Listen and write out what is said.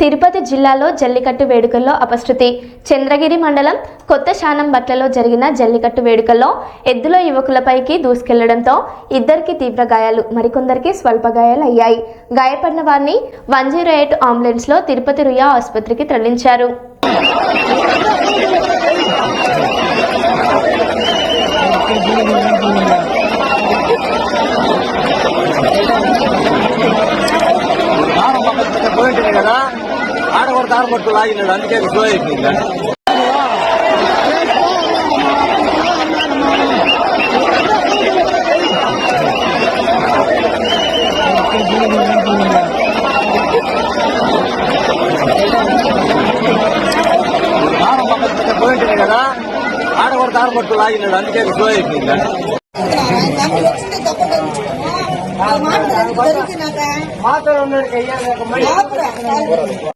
తిరుపతి జిల్లాలో జల్లికట్టు వేడుకల్లో అపశృతి. చంద్రగిరి మండలం కొత్త శానం బట్లలో జరిగిన జల్లికట్టు వేడుకల్లో ఎద్దుల యువకులపైకి దూసుకెళ్ళడంతో ఇద్దరికి తీవ్ర గాయాలు మరికొందరికి స్వల్ప గాయాలు అయ్యాయి. గాయపడిన వారిని వన్ జీరో ఎయిట్ అంబులెన్స్లో తిరుపతి రుయా ఆసుపత్రికి తరలించారు. కదా. ఆడ కొడుతూ ఆడ కొడుతూ లాగినాడు అందుకే అది స్లో అయిపోయింది పోయింటుంది కదా ఆడ కొడుతూ ఆడ కొడుతూ లాగినాడు అందుకే అది స్లో అయిపోయింది మాట్లాడు